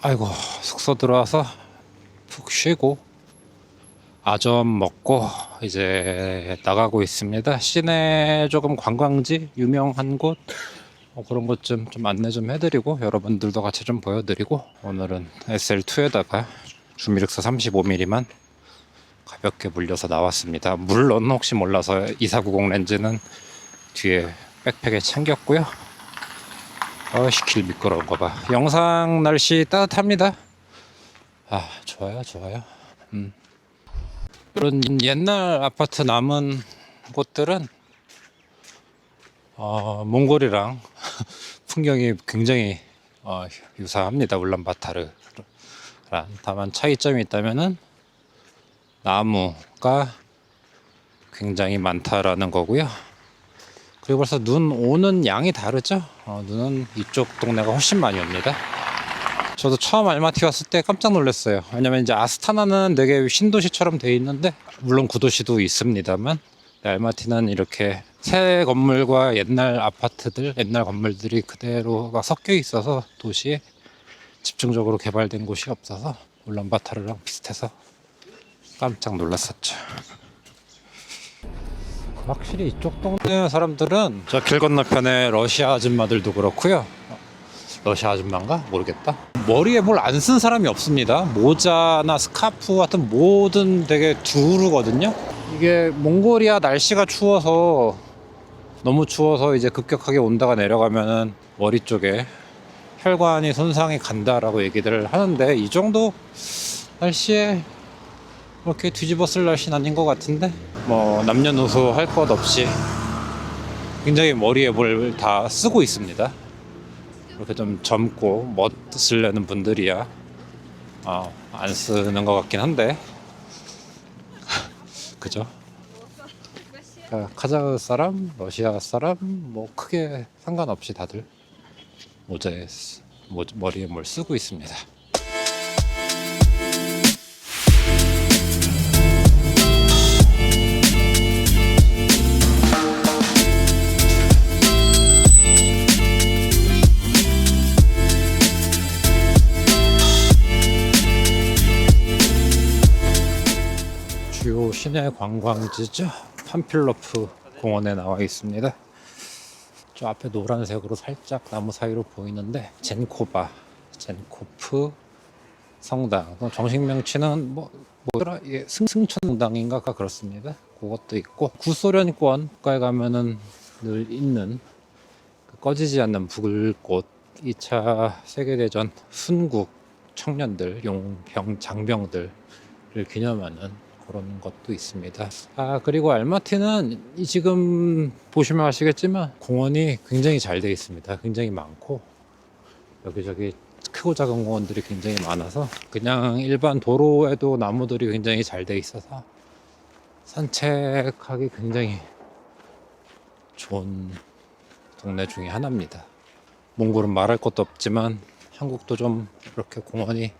아이고 숙소 들어와서 푹 쉬고 아점 먹고 이제 나가고 있습니다. 시내 조금 관광지 유명한 곳 어, 그런 것 좀 좀 안내 좀 해드리고 여러분들도 같이 좀 보여드리고 오늘은 SL2에다가 주미륵서 35mm만 가볍게 물려서 나왔습니다. 물론 혹시 몰라서 2490 렌즈는 뒤에 백팩에 챙겼고요. 어이씨 길 미끄러운 거 봐. 영상 날씨 따뜻합니다. 아 좋아요 좋아요. 음. 이런 옛날 아파트 남은 곳들은 어, 몽골이랑 풍경이 굉장히 어, 유사합니다. 울란바타르랑 다만 차이점이 있다면은 나무가 굉장히 많다라는 거고요. 그리고 벌써 눈 오는 양이 다르죠. 어, 눈은 이쪽 동네가 훨씬 많이 옵니다. 저도 처음 알마티 왔을 때 깜짝 놀랐어요. 왜냐면 이제 아스타나는 되게 신도시처럼 돼 있는데 물론 구도시도 있습니다만 알마티는 이렇게 새 건물과 옛날 아파트들, 옛날 건물들이 그대로가 섞여 있어서 도시에 집중적으로 개발된 곳이 없어서 울란바타르랑 비슷해서 깜짝 놀랐었죠. 확실히 이쪽 동네 사람들은 저 길 건너편에 러시아 아줌마들도 그렇고요. 러시아 아줌마인가 모르겠다. 머리에 뭘 안 쓴 사람이 없습니다. 모자나 스카프 같은 모든 되게 두르거든요. 이게 몽골이아 날씨가 추워서 너무 추워서 이제 급격하게 온다가 내려가면은 머리 쪽에 혈관이 손상이 간다라고 얘기를 하는데 이 정도 날씨에 그렇게 뒤집어 쓸 날씨는 아닌 것 같은데 뭐 남녀노소 할 것 없이 굉장히 머리에 뭘 다 쓰고 있습니다. 이렇게 좀 젊고 멋쓰려는 분들이야 어, 안 쓰는 것 같긴 한데 그죠? 카자흐 사람, 러시아 사람 뭐 크게 상관없이 다들 모자에 머리에 뭘 쓰고 있습니다. 시내 관광지죠. 판필러프 공원에 나와 있습니다. 저 앞에 노란색으로 살짝 나무 사이로 보이는데 젠코바, 젠코프 성당. 정식 명칭은 뭐 뭐더라? 예, 승 승천당인가 그렇습니다. 그것도 있고 구소련권 국가에 가면은 늘 있는 그 꺼지지 않는 불꽃 2차 세계대전 순국 청년들 용병 장병들을 기념하는 그런 것도 있습니다. 아 그리고 알마티는 이 지금 보시면 아시겠지만 공원이 굉장히 잘 되어 있습니다. 굉장히 많고 여기저기 크고 작은 공원들이 굉장히 많아서 그냥 일반 도로에도 나무들이 굉장히 잘 되어 있어서 산책하기 굉장히 좋은 동네 중에 하나입니다. 몽골은 말할 것도 없지만 한국도 좀 이렇게 공원이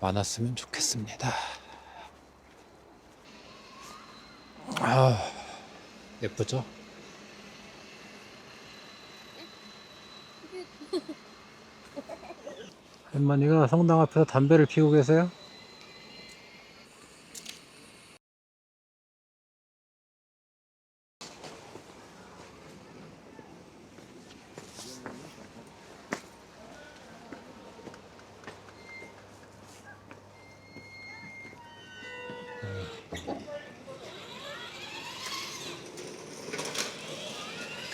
많았으면 좋겠습니다. 아, 예쁘죠? 할머니가 성당 앞에서 담배를 피우고 계세요?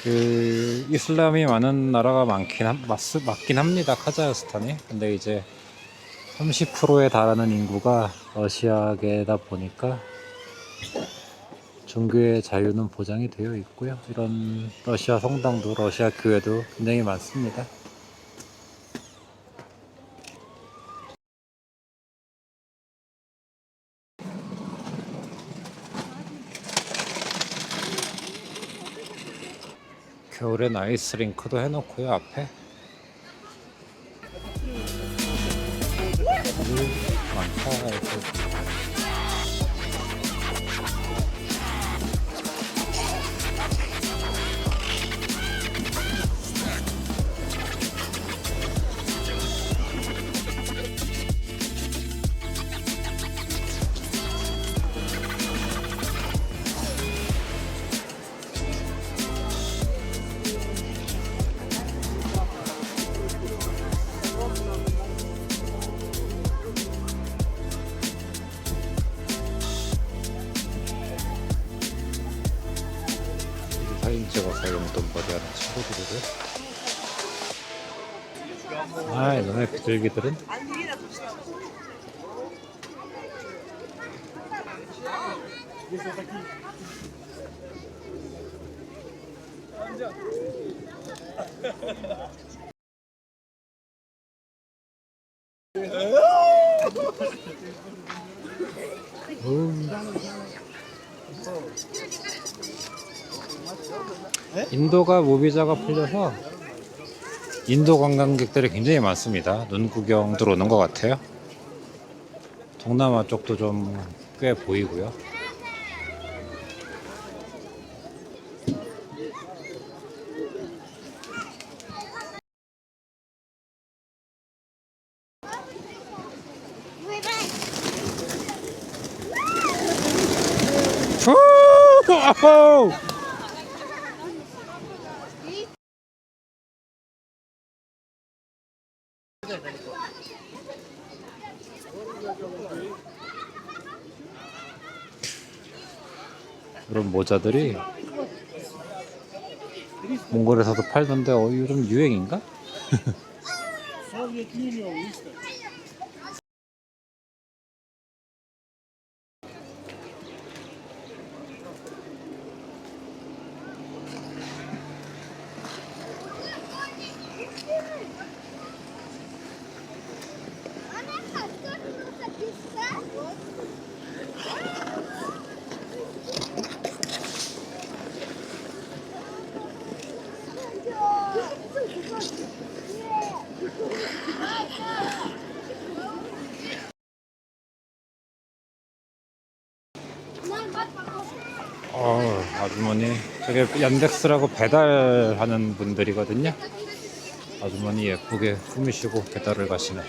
그 이슬람이 많은 나라가 많긴 함, 맞, 맞긴 합니다 카자흐스탄이. 근데 이제 30%에 달하는 인구가 러시아계다 보니까 종교의 자유는 보장이 되어 있고요. 이런 러시아 성당도 러시아 교회도 굉장히 많습니다 겨울엔 아이스링크도 해놓고요 앞에. 물 많다 이렇게 비둘기들은? 인도가 무비자가 풀려서 인도 관광객들이 굉장히 많습니다. 눈 구경 들어오는 것 같아요. 동남아 쪽도 좀 꽤 보이고요. 후! 이런 모자들이 몽골에서도 팔던데 어좀 유행인가? 어 아주머니 저게 얀덱스라고 배달하는 분들이거든요. 아주머니 예쁘게 꾸미시고 배달을 가시네.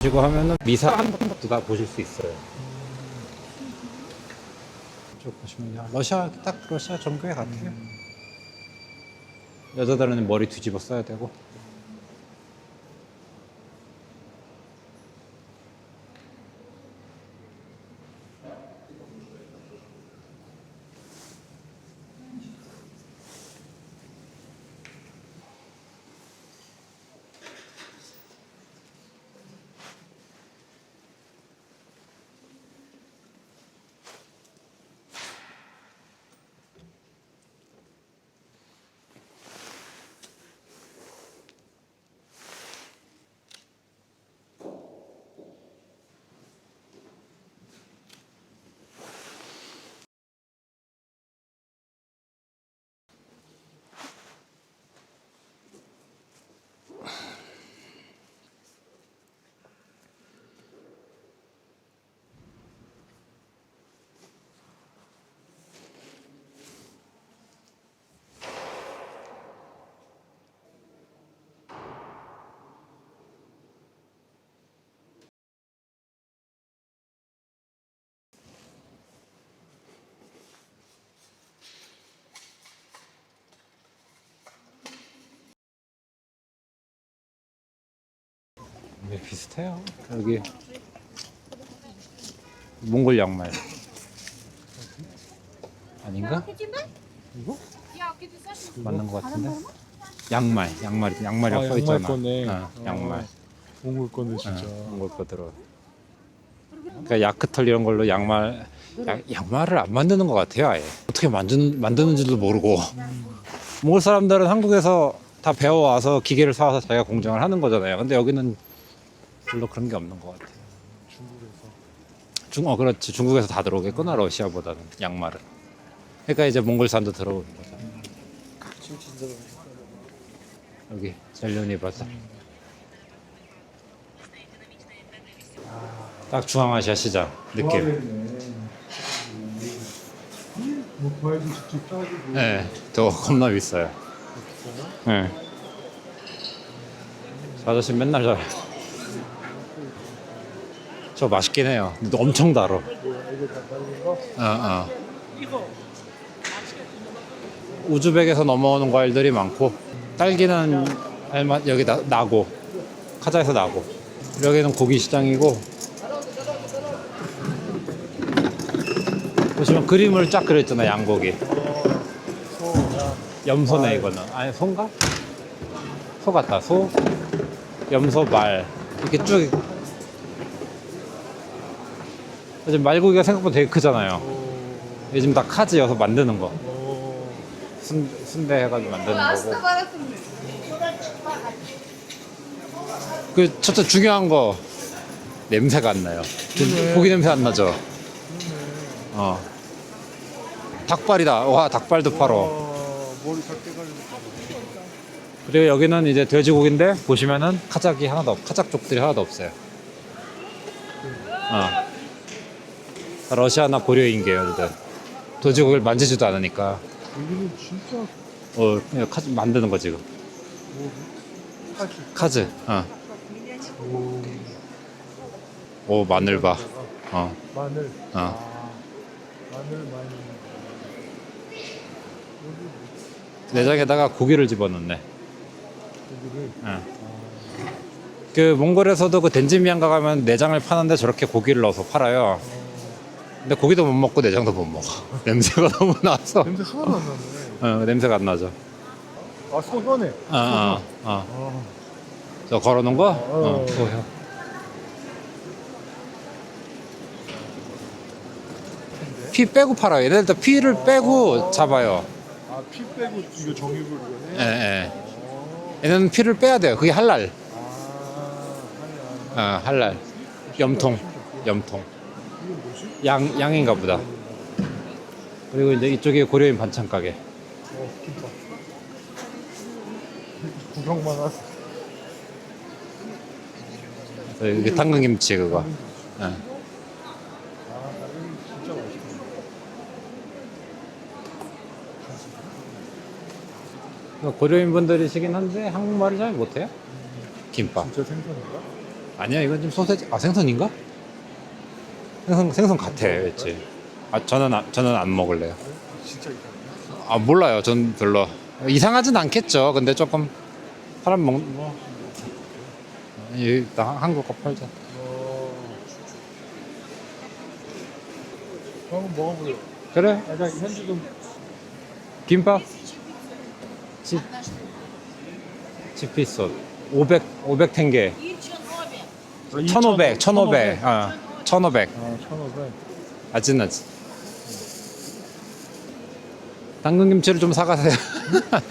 그리고 하면은 미사 다 보실 수 있어요. 쭉 보시면요. 러시아 딱 러시아 정교회 같아요. 여자들은 머리 뒤집어 써야 되고. 네, 비슷해요. 여기 몽골 양말 아닌가? 이거 맞는 것 같은데. 양말, 양말, 양말이라고 아, 써 있잖아. 양말 거네. 어, 양말. 어, 몽골 거네 진짜. 어, 몽골 거 들어. 그러니까 야크털 이런 걸로 양말, 양, 양말을 안 만드는 것 같아요. 아예 어떻게 만든 만드는지도 모르고. 몽골 사람들은 한국에서 다 배워와서 기계를 사와서 자기가 공장을 하는 거잖아요. 근데 여기는 별로 그런 게 없는 것 같아요. 중국에서. 중, 어, 그렇지. 중국에서 다 들어오겠구나, 러시아보다는. 양말은. 그러니까 이제 몽골산도 들어오는 거죠. 여기, 젤류니 바자. 딱 중앙아시아 시장 느낌. 뭐. 네, 저 겁나 비싸요. 네. 저 아저씨 맨날 저, 저 맛있긴 해요. 근데 엄청 달어. 어, 어. 우즈벡에서 넘어오는 과일들이 많고 딸기는 알마 여기 나, 나고 카자에서 나고 여기는 고기 시장이고 보시면 그림을 쫙 그렸잖아 양고기 염소네 이거는 아니 소인가? 소 같다 소 염소 말 이렇게 쭉 요즘 말고기가 생각보다 되게 크잖아요. 오, 요즘 다 카즈여서 만드는 거. 오, 순, 순대 해가지고 만드는 거고. 그 첫째 중요한 거 냄새가 안 나요. 그러네. 고기 냄새 안 나죠? 그러네. 어. 닭발이다. 와 닭발도 팔어. 다 깨가지고. 그리고 여기는 이제 돼지고기인데 보시면은 카작이 하나도 없 카작 족들이 하나도 없어요. 어 러시아나 고려인계요 얘들 돼지고기를 만지지도 않으니까 여기는 진짜 어 그냥 카즈 만드는 거 지금 뭐 사실 카즈 어. 오, 오 마늘 봐 어. 마늘 어. 아, 마늘 많이 여기 내장에다가 고기를 집어넣네 고기를 어. 그 몽골에서도 그 덴지미안가 가면 내장을 파는데 저렇게 고기를 넣어서 팔아요. 근데 고기도 못 먹고 내장도 못 먹어. 냄새가 너무 나서. 냄새 하나도 안 나네 어, 냄새가 안 나죠. 아 소현해 어, 어, 어. 아, 저 걸어놓은 거? 어, 어. 소혀. 피 빼고 팔아요. 얘네들 다 피를 빼고 잡아요. 아 피 빼고 이거 정육을 예, 이거네 예. 어, 얘네는 피를 빼야 돼요. 그게 할랄. 아 하냐 어, 할랄. 염통. 염통. 양, 양인가 보다. 그리고 이제 이쪽에 고려인 반찬 가게. 어 김밥 구경만 하세 그래서 이게 당근김치 그거. 맛있다 고려인 분들이시긴 한데 한국말을 잘 못해요. 김밥. 진짜 생선인가? 아니야 이건 좀 소세지. 아 생선인가? 생선 생선 같아, 그렇지. 아 저는 안, 저는 안 먹을래요. 진짜 이상해 아 몰라요. 전 별로 이상하진 않겠죠. 근데 조금 사람 먹 뭐. 일단 한국 거 팔자. 어... 한번 먹어볼래 그래. 아, 나 현지금 김밥. 치 치피소 500 500 탱게. 1,500, 1,500. 어. 1,500. 아 1,500 아진아지. 당근 김치를 좀 사가세요.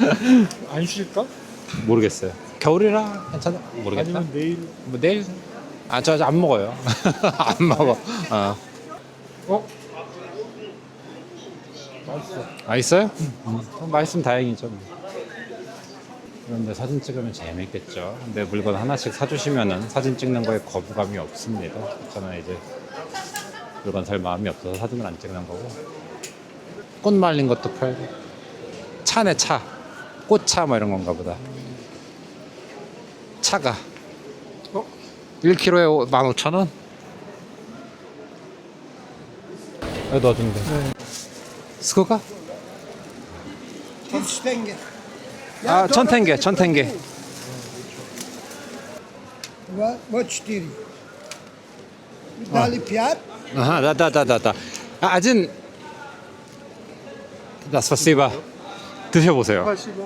안 쉴까? 모르겠어요. 겨울이라 괜찮아. 모르겠다. 아니면 내일 뭐 내일 아 저 안 먹어요. 안 먹어. 어. 어? 맛있어 아 있어요? 음. 맛있으면 다행이죠. 뭐. 그런데 사진 찍으면 재밌겠죠. 근데 물건 하나씩 사주시면은 사진 찍는 거에 거부감이 없습니다. 저는 이제 물건 살 마음이 없어서 사진을 안 찍는 거고. 꽃 말린 것도 팔고. 차네 차. 꽃차 뭐 이런 건가 보다. 차가. 어? 1kg에 15,000원? 여기 넣어주면 돼. 네. 스코가? Tenge. 아, 천 천텐게. Wat, wat stuur je? Dali piat? 아하, 다, 다, 다, 다. 아, 아진. 나 스파시바. 드셔보세요. 파시바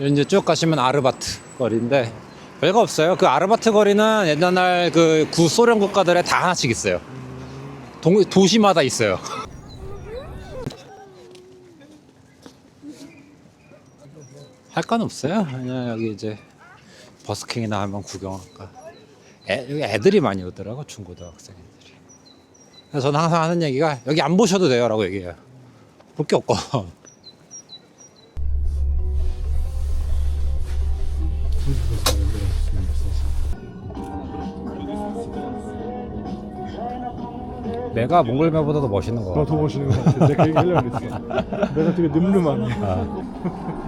이제 쭉 가시면 아르바트 거리인데 별거 없어요. 그 아르바트 거리는 옛날 그 구소련 국가들에 다 하나씩 있어요. 동, 도시마다 있어요. 할 건 없어요. 그냥 여기 이제 버스킹이나 한번 구경할까. 애, 여기 애들이 많이 오더라고 중고등학생들이. 그래서 저는 항상 하는 얘기가 여기 안 보셔도 돼요라고 얘기해요. 볼 게 없고. 내가 몽골매보다도 멋있는 거 같아. 나더 멋있는 것 같아 내가 그 얘기 하려고 그랬어 내가 되게 늠름하네 아.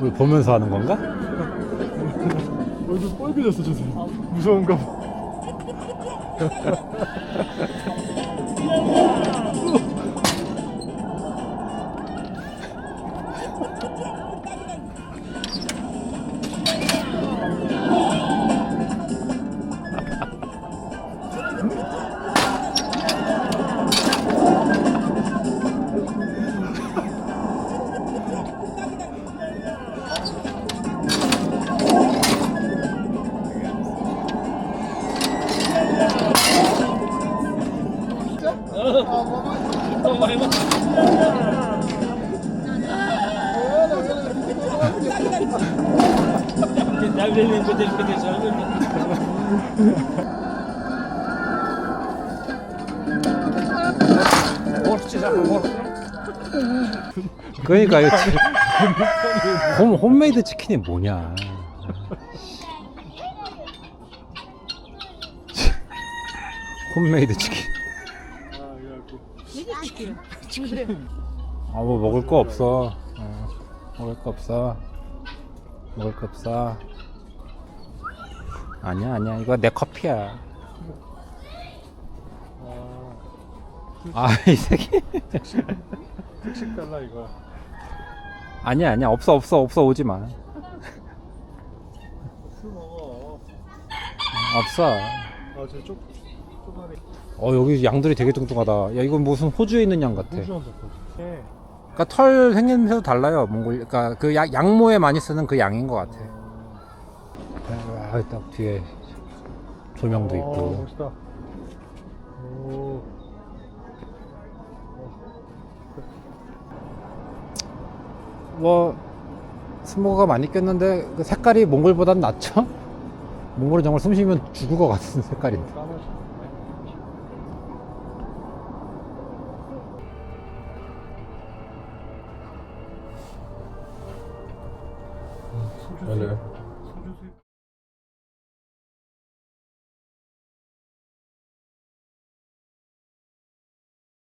우리 보면서 하는 건가? 얼굴 빨개졌어 저 사람. 무서운가 봐. 그러니까 이거 치- 홈, 홈메이드 치킨이 뭐냐. 홈메이드 치킨. 아뭐 먹을 거 없어. 어, 먹을 거 없어 먹을 거 없어. 아니야 아니야. 이거 내 커피야. 아 이 새끼. 특식 달라 이거. 아니야 아니야. 없어 없어 없어. 오지 마. 술 먹어. 없어. 아저 쪽, 쪽안에 어 여기 양들이 되게 뚱뚱하다. 야 이건 무슨 호주에 있는 양 같아. 네. 그러니까 털 생김새도 달라요 몽골 그러니까 그 양, 양모에 많이 쓰는 그 양인 것 같아 아, 딱 뒤에 조명도 어, 있고 멋있다. 오. 뭐 스모가 많이 꼈는데 그 색깔이 몽골보단 낫죠? 몽골은 정말 숨 쉬면 죽을 것 같은 색깔인데